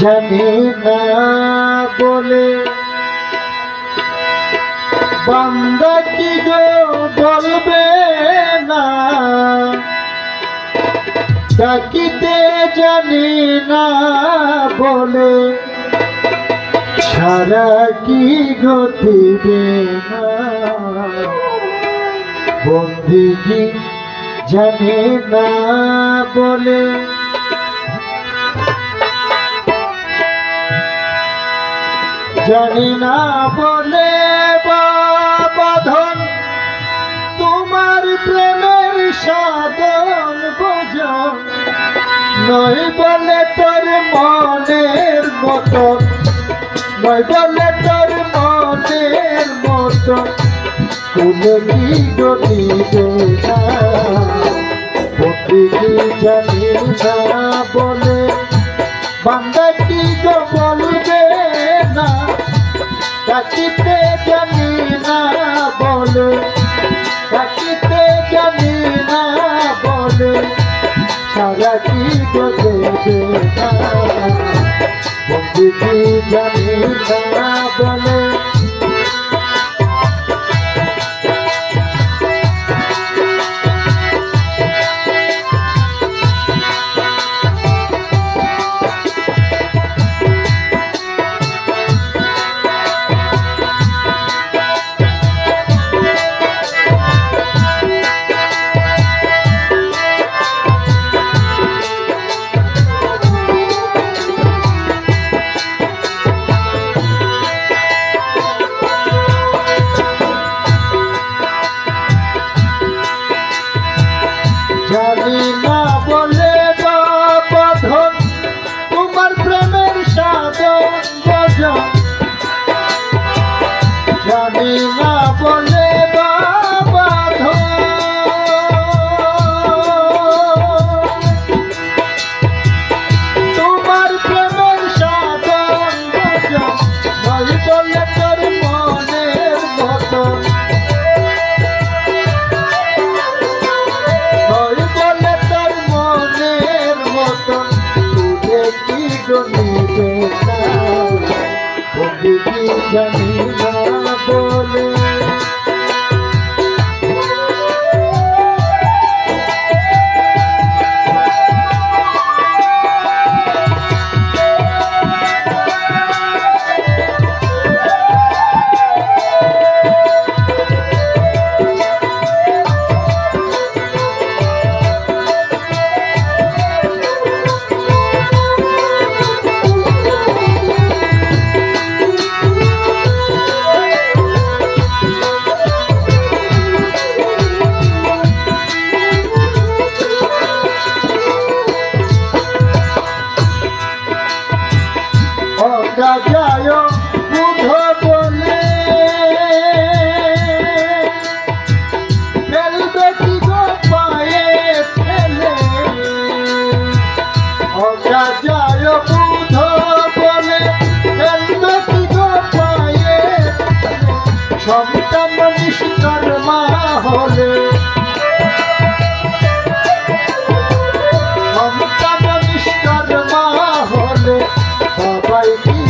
জানি না বলে। বান্দা কি গো বলবে না? ডাকিতে জানি না বলে। সারা কি গতিবে না? জানি না বলে। জানি না বলে বাধন তোমার প্রেমের সাধন বোঝন নয় বলে তোর মনের মতো নয় বলে তোর মনের মতো তুমি কি গতিবে জানি না বলে ডাকিতে জানি না বলে ডাকিতে জানি না বলে সারা কি বলে জানি না বলে না বলে তোমার প্রেমের সাধন বলে তোর মনের মতন জানি পায়ে সন্তান নিষ্কর্মা হলে। সন্তান নিষ্কর্মা হলে সবাই কি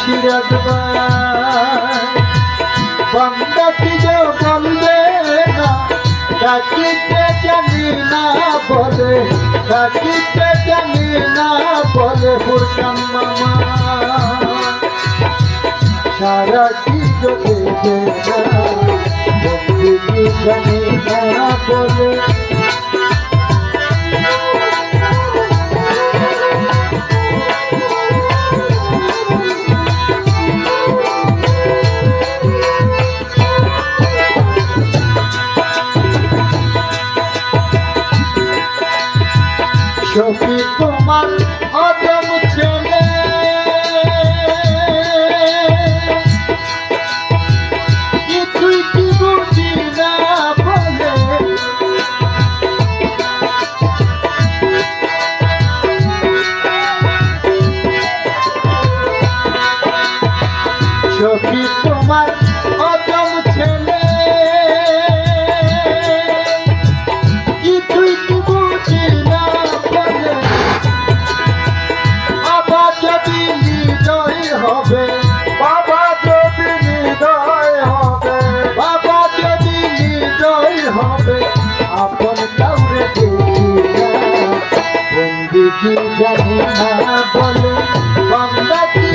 সিরাজ ভাই বান্দা কি যে বলবে না, ডাকিতে জানি না বলে, ডাকিতে জানি না বলে সারা কি দেবে না বন্ধু কি জানি না বলে সখী অদম ছেলে। কিছুই কি বুঝি না বাবা যদি নিদয় হবে, বাবা যদি নিদয় হবে, বাবা যদি নিদয় হবে, আপন কাউরে দেখি কি জানি না বলে বাংলা কি